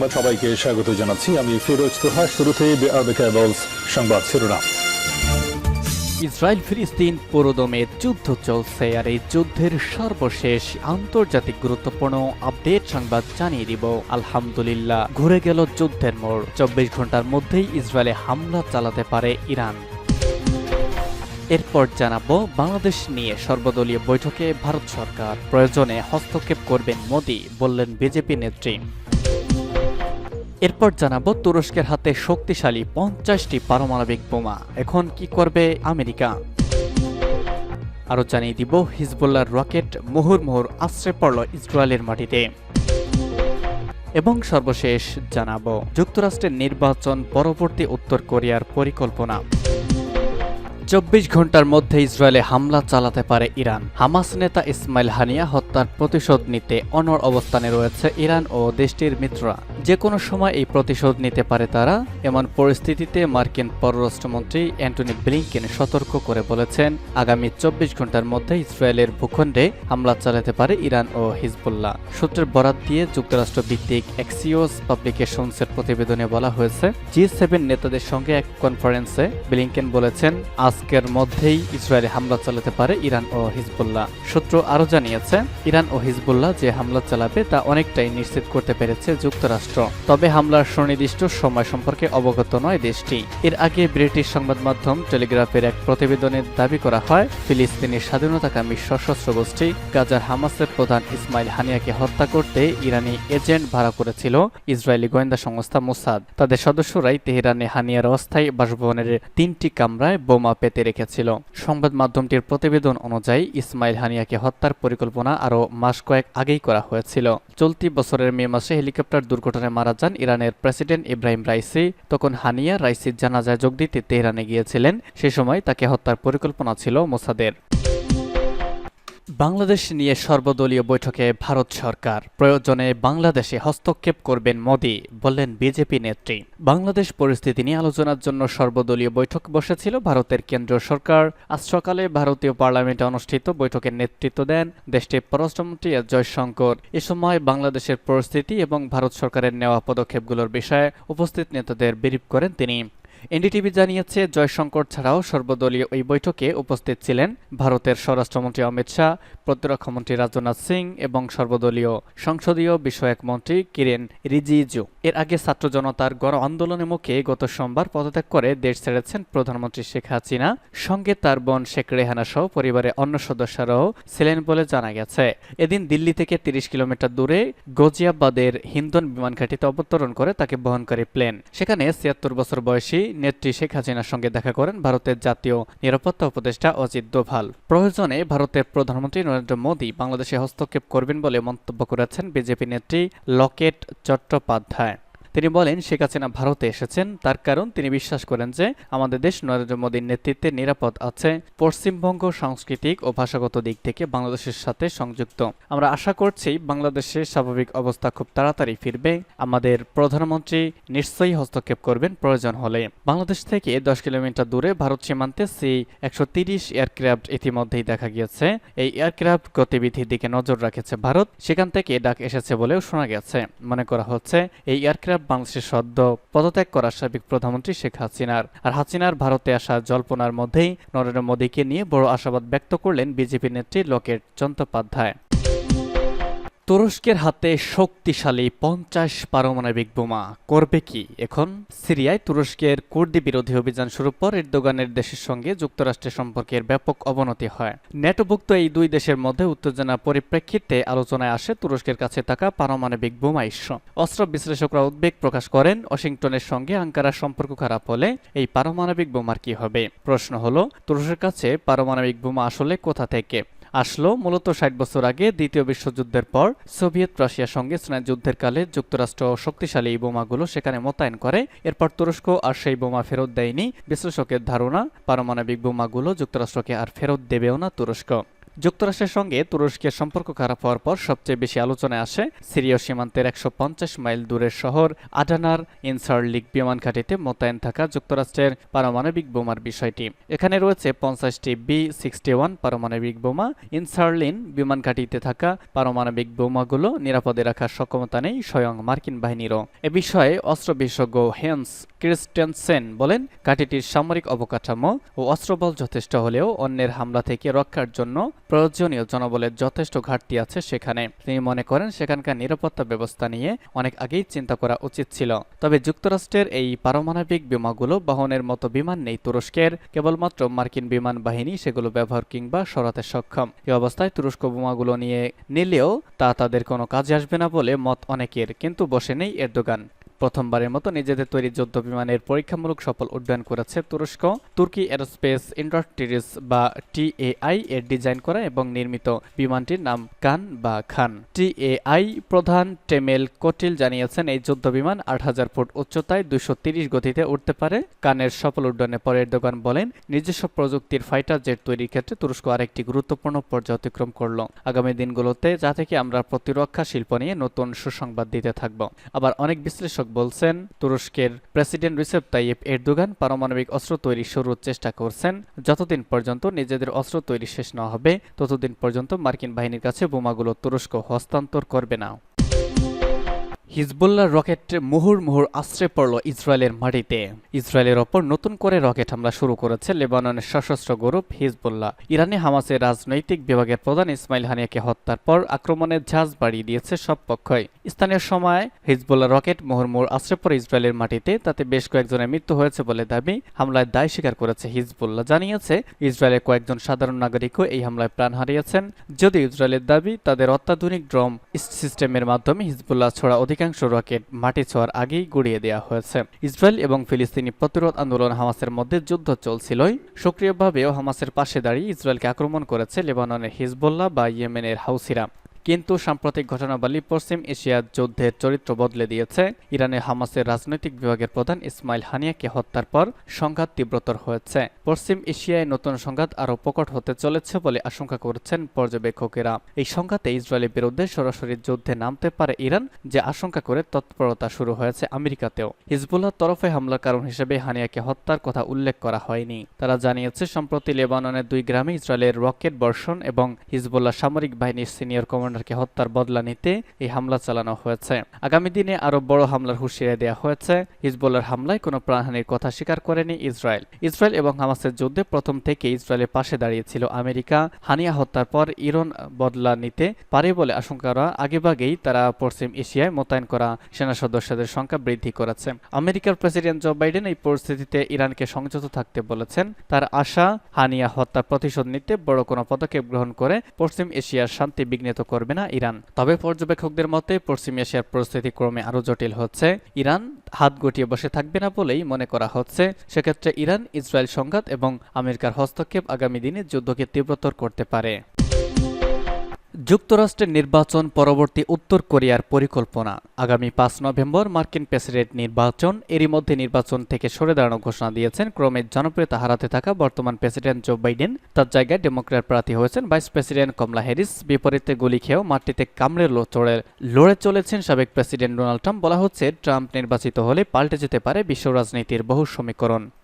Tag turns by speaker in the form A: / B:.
A: সংবাদ সবাইকে স্বাগত জানাচ্ছি। আমি ফিরোজ তোহা শুরুতেই সংবাদ শিরোনাম।
B: ইসরায়েল ফিলিস্তিন পুরোদমে যুদ্ধ চলছে আর এই যুদ্ধের সর্বশেষ আন্তর্জাতিক গুরুত্বপূর্ণ আপডেট সংবাদ জানিয়ে দিব। আলহামদুলিল্লাহ, ঘুরে গেল যুদ্ধের মোড়। চব্বিশ ঘণ্টার মধ্যেই ইসরায়েলে হামলা চালাতে পারে ইরান। এরপর জানাব, বাংলাদেশ নিয়ে সর্বদলীয় বৈঠকে ভারত সরকার। প্রয়োজনে হস্তক্ষেপ করবেন মোদি, বললেন বিজেপি নেত্রী। এরপর জানাব তুরস্কের হাতে শক্তিশালী পঞ্চাশটি পারমাণবিক বোমা। এখন কি করবে আমেরিকা? আরও জানিয়ে দিব হিজবুল্লার রকেট মুহুর্মুহুর আশ্রয় পড়ল ইসরায়েলের মাটিতে। এবং সর্বশেষ জানাব, যুক্তরাষ্ট্রের নির্বাচন পরবর্তী উত্তর কোরিয়ার পরিকল্পনা। চব্বিশ ঘণ্টার মধ্যে ইসরায়েলে হামলা চালাতে পারে ইরান। হামাস নেতা ইসমাইল হানিয়া হত্যার প্রতিশোধ নিতে অনর অবস্থানে রয়েছে ইরান ও দেশটির মিত্ররা। যে কোনো সময় এই প্রতিশোধ নিতে পারে তারা, এমন পরিস্থিতিতে মার্কিন পররাষ্ট্রমন্ত্রী অ্যান্টনি ব্লিংকেন সতর্ক করে বলেছেন, আগামী চব্বিশ ঘণ্টার মধ্যে ইসরায়েলের ভূখণ্ডে হামলা চালাতে পারে ইরান ও হিজবুল্লাহ। সূত্রের বরাত দিয়ে যুক্তরাষ্ট্র ভিত্তিক এক্সিওস পাবলিকেশনসের প্রতিবেদনে বলা হয়েছে, জি সেভেন নেতাদের সঙ্গে এক কনফারেন্সে ব্লিংকেন বলেছেন আজকের মধ্যেই ইসরায়েলে হামলা চালাতে পারে ইরান ও হিজবুল্লাহ। সূত্র আরও জানিয়েছে, ইরান ও হিজবুল্লাহ যে হামলা চালাবে তা অনেকটাই নিশ্চিত করতে পেরেছে যুক্তরাষ্ট্র। তবে হামলার সুনির্দিষ্ট সময় সম্পর্কে অবগত নয় দেশটি। এর আগে ব্রিটিশ সংবাদ মাধ্যম টেলিগ্রাফের এক প্রতিবেদনে দাবি করা হয় ফিলিস্তিনের স্বাধীনতাকামী সশস্ত্র গোষ্ঠী গাজার হামাসের প্রধান ইসমাইল হানিয়াকে হত্যা করতে ইরানি এজেন্ট ভাড়া করেছিল ইসরায়েলি গোয়েন্দা সংস্থা মোসাদ। তাদের সদস্যরাই তেহরানে হানিয়ার অস্থায়ী বাসভবনের তিনটি কামরায় বোমা পেতে রেখেছিল। সংবাদ মাধ্যমটির প্রতিবেদন অনুযায়ী ইসমাইল হানিয়াকে হত্যার পরিকল্পনা আরও মাস কয়েক আগেই করা হয়েছিল। চলতি বছরের মে মাসে হেলিকপ্টার দুর্ঘটনায় মারা যান ইরানের প্রেসিডেন্ট ইব্রাহিম রাইসি। তখন হানিয়া রাইসির জানাজায় যোগ দিতে তেহরানে গিয়েছিলেন। সে সময় তাকে হত্যার পরিকল্পনা ছিল মোসাদের। বাংলাদেশ নিয়ে সর্বদলীয় বৈঠকে ভারত সরকার। প্রয়োজনে বাংলাদেশে হস্তক্ষেপ করবেন মোদি, বললেন বিজেপি নেত্রী। বাংলাদেশ পরিস্থিতি নিয়ে আলোচনার জন্য সর্বদলীয় বৈঠক বসেছিল ভারতের কেন্দ্রীয় সরকার। আজ সকালে ভারতীয় পার্লামেন্টে অনুষ্ঠিত বৈঠকের নেতৃত্ব দেন দেশটির পররাষ্ট্রমন্ত্রী এস জয়শঙ্কর। এ সময় বাংলাদেশের পরিস্থিতি এবং ভারত সরকারের নেওয়া পদক্ষেপগুলোর বিষয়ে উপস্থিত নেতাদের বিরিপ করেন তিনি। এনডিটিভি জানিয়েছে, জয়শঙ্কর ছাড়াও সর্বদলীয় ওই বৈঠকে উপস্থিত ছিলেন ভারতের স্বরাষ্ট্রমন্ত্রী অমিত শাহ, প্রতিরক্ষামন্ত্রী রাজনাথ সিং এবং সর্বদলীয় সংসদীয় বিষয়ক মন্ত্রী কিরেন রিজিজু। এর আগে ছাত্র জনতার গণ আন্দোলনের মুখে গত সোমবার পদত্যাগ করে দেশ ছেড়েছেন প্রধানমন্ত্রী শেখ হাসিনা। সঙ্গে তার বোন শেখ রেহানা সহ পরিবারের অন্য সদস্যরাও ছিলেন বলে জানা গেছে। এদিন দিল্লি থেকে তিরিশ কিলোমিটার দূরে গজিয়াবাদের হিন্দন বিমান ঘাটিতে অবতরণ করে তাকে বহনকারী প্লেন। সেখানে ছিয়াত্তর বছর বয়সী নেত্রী শেখ হাসিনার সঙ্গে দেখা করেন ভারতের জাতীয় নিরাপত্তা উপদেষ্টা অজিত দোভাল। প্রয়োজনে ভারতের প্রধানমন্ত্রী নরেন্দ্র মোদী বাংলাদেশে হস্তক্ষেপ করবেন বলে মন্তব্য করেছেন বিজেপি নেত্রী লকেট চট্টোপাধ্যায়। তিনি বলেন, শেখ হাসিনা ভারতে এসেছেন। তার কারণ তিনি বিশ্বাস করেন যে আমাদের দেশ নরেন্দ্র মোদীর নেতৃত্বে নিরাপদ আছে। পশ্চিমবঙ্গ সাংস্কৃতিক ও ভাষাগত দিক থেকে বাংলাদেশের সাথে সংযুক্ত। আমরা আশা করছি বাংলাদেশের স্বাভাবিক অবস্থা খুব তাড়াতাড়ি ফিরবে। আমাদের প্রধানমন্ত্রী নিশ্চয়ই হস্তক্ষেপ করবেন প্রয়োজন হলে। বাংলাদেশ থেকে দশ কিলোমিটার দূরে ভারত সীমান্তে সি একশো তিরিশ এয়ারক্রাফট ইতিমধ্যেই দেখা গিয়েছে। এই এয়ারক্রাফট গতিবিধির দিকে নজর রাখেছে ভারত। সেখান থেকে ডাক এসেছে বলেও শোনা গেছে। মনে করা হচ্ছে, এই এয়ারক্রাফট বাংলাদেশের সদ্য পদত্যাগ করা সাবেক প্রধানমন্ত্রী শেখ হাসিনার। আর হাসিনার ভারতে আসা জল্পনার মধ্যেই নরেন্দ্র মোদীকে নিয়ে বড় আশাবাদ ব্যক্ত করলেন বিজেপি নেত্রী লোকেট চন্দ্যোপাধ্যায়। তুরস্কের হাতে শক্তিশালী পঞ্চাশ পারমাণবিক বোমা করবে কি? এখন সিরিয়ায় তুরস্কের কুর্দি বিরোধী অভিযান শুরু পর এরদোগানের দেশের সঙ্গে যুক্তরাষ্ট্রের সম্পর্কের ব্যাপক অবনতি হয়। ন্যাটোভুক্ত এই দুই দেশের মধ্যে উত্তেজনা পরিপ্রেক্ষিতে আলোচনায় আসে তুরস্কের কাছে থাকা পারমাণবিক বোমা ইস্যু। অস্ত্র বিশ্লেষকরা উদ্বেগ প্রকাশ করেন, ওয়াশিংটনের সঙ্গে আঙ্কারার সম্পর্ক খারাপ হলে এই পারমাণবিক বোমার কি হবে? প্রশ্ন হলো, তুরস্কের কাছে পারমাণবিক বোমা আসলে কোথা থেকে? আসলো মূলত ষাট বছর আগে দ্বিতীয় বিশ্বযুদ্ধের পর। সোভিয়েত রাশিয়ার সঙ্গে যুদ্ধের কালে যুক্তরাষ্ট্র শক্তিশালী এই বোমাগুলো সেখানে মোতায়েন করে। এরপর তুরস্ক আর সেই বোমা ফেরত দেয়নি। বিশ্লেষকের ধারণা, পারমাণবিক বোমাগুলো যুক্তরাষ্ট্রকে আর ফেরত দেবেও না তুরস্ক। যুক্তরাষ্ট্রের সঙ্গে তুরস্কের সম্পর্ক খারাপ হওয়ার পর সবচেয়ে বেশি আলোচনায় আসে সিরীয় সীমান্তের একশো পঞ্চাশ মাইল দূরের শহর আডানার ইনসার্লিক বিমান ঘাঁটিতে মোতায়েন থাকা যুক্তরাষ্ট্রের পারমাণবিক বোমার বিষয়টি। এখানে রয়েছে পঞ্চাশটি বি সিক্সটি ওয়ান পারমাণবিক বোমা ইনসার্লিন বিমান ঘাঁটিতে থাকা পারমাণবিক বোমাগুলো নিরাপদে রাখার সক্ষমতা নেই স্বয়ং মার্কিন বাহিনীরও। এ বিষয়ে অস্ত্র বিশেষজ্ঞ হেন্স ক্রিস্টেনসেন বলেন, ঘাঁটিটির সামরিক অবকাঠামো ও অস্ত্রবল যথেষ্ট হলেও অন্যের হামলা থেকে রক্ষার জন্য প্রয়োজনীয় জনবলের যথেষ্ট ঘাটতি আছে সেখানে। তিনি মনে করেন সেখানকার নিরাপত্তা ব্যবস্থা নিয়ে অনেক আগেই চিন্তা করা উচিত ছিল। তবে যুক্তরাষ্ট্রের এই পারমাণবিক বিমাগুলো বহনের মতো বিমান নেই তুরস্কের। কেবলমাত্র মার্কিন বিমান বাহিনী সেগুলো ব্যবহার কিংবা সরাতে সক্ষম। এ অবস্থায় তুরস্ক বোমাগুলো নিয়ে নিলেও তা তাদের কোনো কাজে আসবে না বলে মত অনেকের, কিন্তু বসে নেই এরদোগান। প্রথমবারের মতো নিজেদের তৈরি যুদ্ধ বিমানের পরীক্ষামূলক সফল উড্ডয়ন করেছে তুরস্ক। তুর্কি এরোস্পেস ইন্ডাস্ট্রিজ বা টিএআই এর ডিজাইন করা এবং নির্মিত বিমানটির নাম কান বা খান। টিএআই প্রধান টেমেল কোটিল জানিয়েছেন, এই যুদ্ধ বিমান আট হাজার ফুট উচ্চতায় দুশো গতিতে উঠতে পারে। কানের সফল উড্ডয়নের পরে দোকান বলেন, নিজস্ব প্রযুক্তির ফাইটার জেট তৈরির ক্ষেত্রে তুরস্ক আরেকটি গুরুত্বপূর্ণ পর্যায়ে অতিক্রম করল। আগামী দিনগুলোতে যা থেকে আমরা প্রতিরক্ষা শিল্প নিয়ে নতুন সুসংবাদ দিতে থাকব। আবার অনেক বিশ্লেষক বলছেন, তুরস্কের প্রেসিডেন্ট রিসেপ তাইয়েব এরদোগান পারমাণবিক অস্ত্র তৈরি শুরুর চেষ্টা করছেন। যতদিন পর্যন্ত নিজেদের অস্ত্র তৈরি শেষ না হবে, ততদিন পর্যন্ত মার্কিন বাহিনীর কাছে বোমাগুলো তুরস্ক হস্তান্তর করবে না। হিজবুল্লাহর রকেট মুহুর্মুহুর আশ্রে পড়ল ইসরায়েলের মাটিতে। ইসরায়েলের ওপর নতুন করে রকেট হামলা শুরু করেছে লেবাননের সশস্ত্র গ্রুপ হিজবুল্লাহ। ইরানে হামাসের রাজনৈতিক বিভাগের প্রধান ইসমাইল হানিয়াকে হত্যার পর আক্রমণের ঝাঁজ বাড়িয়ে দিয়েছে সব পক্ষই। স্থানীয় সময় হিজবুল্লাহ রকেট মুহুর্মুহুর আশ্রে পড়ে ইসরায়েলের মাটিতে, তাতে বেশ কয়েকজনের মৃত্যু হয়েছে বলে দাবি হামলায় দায় স্বীকার করেছে হিজবুল্লাহ। জানিয়েছে ইসরায়েলের কয়েকজন সাধারণ নাগরিকও এই হামলায় প্রাণ হারিয়েছেন। যদি ইসরায়েলের দাবি, তাদের অত্যাধুনিক ড্রম সিস্টেমের মাধ্যমে হিজবুল্লাহ ছড়া অধিকাংশ রকেট মাটি ছোঁয়ার আগেই গুড়িয়ে দেওয়া হয়েছে। ইসরায়েল এবং ফিলিস্তিনি প্রতিরোধ আন্দোলন হামাসের মধ্যে যুদ্ধ চলছিলই। সক্রিয়ভাবেও হামাসের পাশে দাঁড়িয়ে ইসরায়েলকে আক্রমণ করেছে লেবাননের হিজবুল্লাহ বা ইয়েমেনের হাউসিরা। কিন্তু সাম্প্রতিক ঘটনাবলী পশ্চিম এশিয়ার যুদ্ধের চরিত্র বদলে দিয়েছে। ইরানে হামাসের রাজনৈতিক বিভাগের প্রধান ইসমাইল হানিয়াকে হত্যার পর সংঘাত তীব্রতর হয়েছে। পশ্চিম এশিয়ায় নতুন সংঘাত আরও প্রকট হতে চলেছে বলে আশঙ্কা করছেন পর্যবেক্ষকেরা। এই সংঘাতে ইসরায়েলের বিরুদ্ধে সরাসরি যুদ্ধে নামতে পারে ইরান, যে আশঙ্কা করে তৎপরতা শুরু হয়েছে আমেরিকাতেও। হিজবুল্লাহ তরফে হামলার কারণ হিসেবে হানিয়াকে হত্যার কথা উল্লেখ করা হয়নি। তারা জানিয়েছে, সম্প্রতি লেবাননের দুই গ্রামে ইসরায়েলের রকেট বর্ষণ এবং হিজবুল্লাহ সামরিক বাহিনীর সিনিয়র কমান্ডারকে হত্যার বদলা নিতে এই হামলা চালানো হয়েছে। আগামী দিনে আরও বড় হামলার হুঁশিয়ারি দেওয়া হয়েছে। হিজবুল্লাহর হামলায় কোনো প্রাণহানির কথা স্বীকার করেনি ইসরায়েল। ইসরায়েল এবং হামাসের যুদ্ধে প্রথম থেকে ইসরায়েলের পাশে দাঁড়িয়েছিল আমেরিকা। হানিয়া হত্যার পর ইরান বদলা নিতে পারে বলে আশঙ্কা করা আগেভাগেই তারা পশ্চিম এশিয়ায় মোতায়েন করা সেনা সদস্যদের সংখ্যা বৃদ্ধি করেছে। আমেরিকার প্রেসিডেন্ট জো বাইডেন এই পরিস্থিতিতে ইরানকে সংযত থাকতে বলেছেন। তার আশা, হানিয়া হত্যার প্রতিশোধ নিতে বড় কোনো পদক্ষেপ গ্রহণ করে পশ্চিম এশিয়ার শান্তি বিঘ্নিত করবে না ইরান। তবে পর্যবেক্ষকদের মতে, পশ্চিম এশিয়ার পরিস্থিতি ক্রমে আরও জটিল হচ্ছে। ইরান হাত গটিয়ে বসে থাকবে না বলেই মনে করা হচ্ছে। সেক্ষেত্রে ইরান ইসরায়েল সংঘাত এবং আমেরিকার হস্তক্ষেপ আগামী দিনে যুদ্ধকে তীব্রতর করতে পারে। যুক্তরাষ্ট্রের নির্বাচন পরবর্তী উত্তর কোরিয়ার পরিকল্পনা। আগামী পাঁচ নভেম্বর মার্কিন প্রেসিডেন্ট নির্বাচন, এরই মধ্যে নির্বাচন থেকে সরে দাঁড়ানোর ঘোষণা দিয়েছেন। ক্রমে জনপ্রিয়তা হারাতে থাকা বর্তমান প্রেসিডেন্ট জো বাইডেন। তার জায়গায় ডেমোক্র্যাট প্রার্থী হয়েছেন ভাইস প্রেসিডেন্ট কমলা হ্যারিস। বিপরীতে গুলি খেয়েও মাটিতে কামড়ে চড়ে লড়ে চলেছেন সাবেক প্রেসিডেন্ট ডোনাল্ড ট্রাম্প। বলা হচ্ছে, ট্রাম্প নির্বাচিত হলে পাল্টে যেতে পারে বিশ্ব রাজনীতির বহু সমীকরণ।